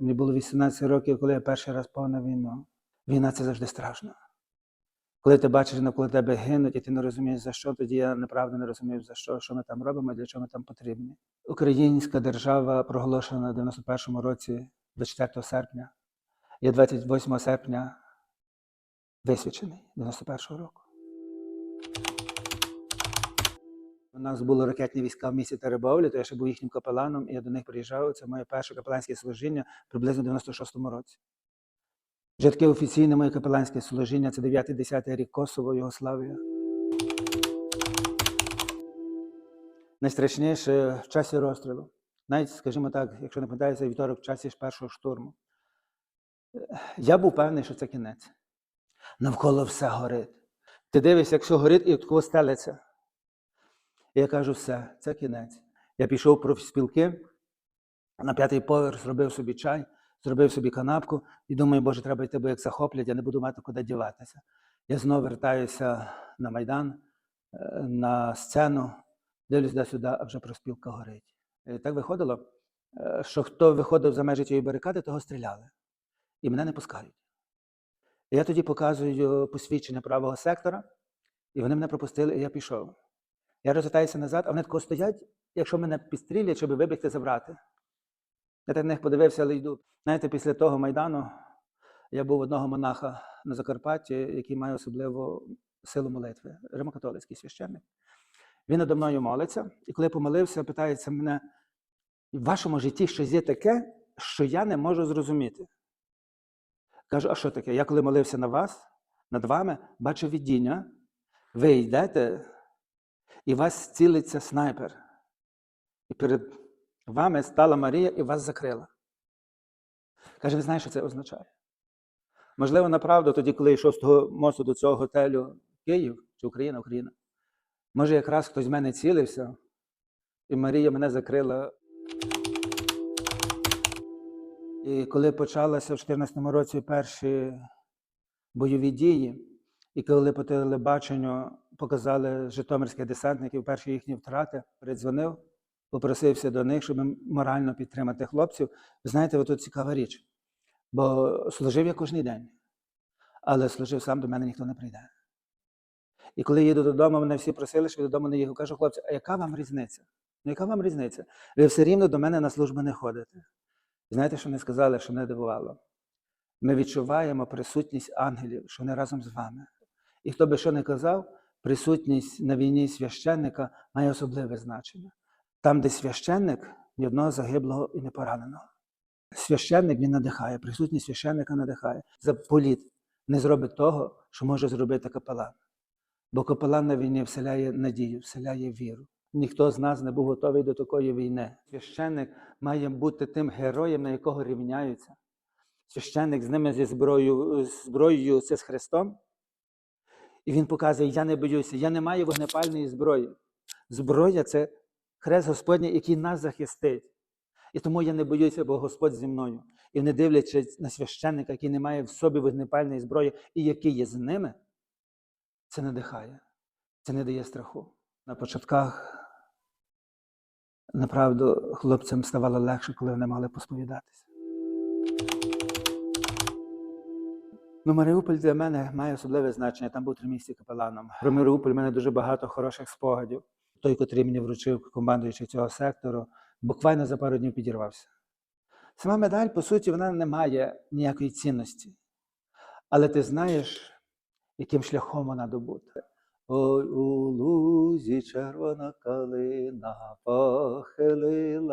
18 років, коли я перший раз пав на війну. Війна це завжди страшно. Коли ти бачиш, навколо тебе гинуть, і ти не розумієш за що, тоді я неправда не розумію, за що, що ми там робимо, і для чого ми там потрібні. Українська держава проголошена в 91-му році 24 серпня. Я 28 серпня висвячений 91-го року. У нас були ракетні війська в місті Теребовлі, то я ще був їхнім капеланом, і я до них приїжджав. Це моє перше капеланське служіння приблизно в 96-му році. Вже таке офіційне моє капеланське служіння це 9-10 рік Косово, Югославія. Найстрашніше в часі розстрілу. Навіть, скажімо так, якщо не пам'ятається, вівторок в часі ж першого штурму. Я був певний, що це кінець. Навколо все горить. Ти дивишся, якщо горить і тако стелиться. Я кажу, все, це кінець. Я пішов в профспілки, на п'ятий поверх зробив собі чай, зробив собі канапку і думаю, боже, треба йти, бо як захоплять, я не буду мати куди діватися. Я знову вертаюся на Майдан, е, на сцену, дивлюсь де-сюди, а вже профспілка горить. І так виходило, е, що хто виходив за межі тієї барикади, того стріляли. І мене не пускають. Я тоді показую посвідчення правого сектора, і вони мене пропустили, і я пішов. Я розвертаюся назад, а вони тако стоять, якщо мене підстрілять, щоб вибігти забрати. Я так на них подивився, але йду. Знаєте, після того Майдану я був одного монаха на Закарпатті, який має особливу силу молитви, римокатолицький священник. Він надо мною молиться, і коли помолився, питається мене, в вашому житті щось є таке, що я не можу зрозуміти. Кажу, а що таке? Я коли молився на вас, над вами, бачу видіння, ви йдете, і вас цілиться снайпер. І перед вами стала Марія і вас закрила. Каже, ви знаєте, що це означає? Можливо, направду, тоді, коли йшов з того мосту до цього готелю Київ чи Україна, Україна, може, якраз хтось в мене цілився, і Марія мене закрила. І коли почалися в 2014 році перші бойові дії, і коли по телебаченню показали житомирських десантників, перші їхні втрати, передзвонив, попросився до них, щоб морально підтримати хлопців. Ви знаєте, от цікава річ. Бо служив я кожен день, але служив сам, до мене ніхто не прийде. І коли їду додому, мене всі просили, що я додому не їхав. Кажу, хлопці, а яка вам різниця? Ну, яка вам різниця? Ви все рівно до мене на службу не ходите. Знаєте, що вони сказали, що мене дивувало? Ми відчуваємо присутність ангелів, що вони разом з вами. І хто би що не казав, присутність на війні священника має особливе значення. Там, де священник, ні одного загиблого і непораненого. Священник він надихає, присутність священника надихає. Заполіт не зробить того, що може зробити капелан. Бо капелан на війні вселяє надію, вселяє віру. Ніхто з нас не був готовий до такої війни. Священник має бути тим героєм, на якого рівняються. Священник з ними зі зброєю, зброєю це з Христом. І він показує: я не боюся, я не маю вогнепальної зброї. Зброя це хрест Господній, який нас захистить. І тому я не боюся, бо Господь зі мною. І не дивлячись на священника, який не має в собі вогнепальної зброї, і який є з ними, це надихає, це не дає страху. На початках, направду, хлопцям ставало легше, коли вони мали посповідатися. Ну, Маріуполь для мене має особливе значення. Там був три місяці капеланом. Про Маріуполь в мене дуже багато хороших спогадів. Той, котрий мені вручив командуючий цього сектору, буквально за пару днів підірвався. Сама медаль, по суті, вона не має ніякої цінності. Але ти знаєш, яким шляхом вона добута. Ой, у лузі червона калина похилилася.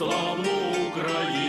славну Україну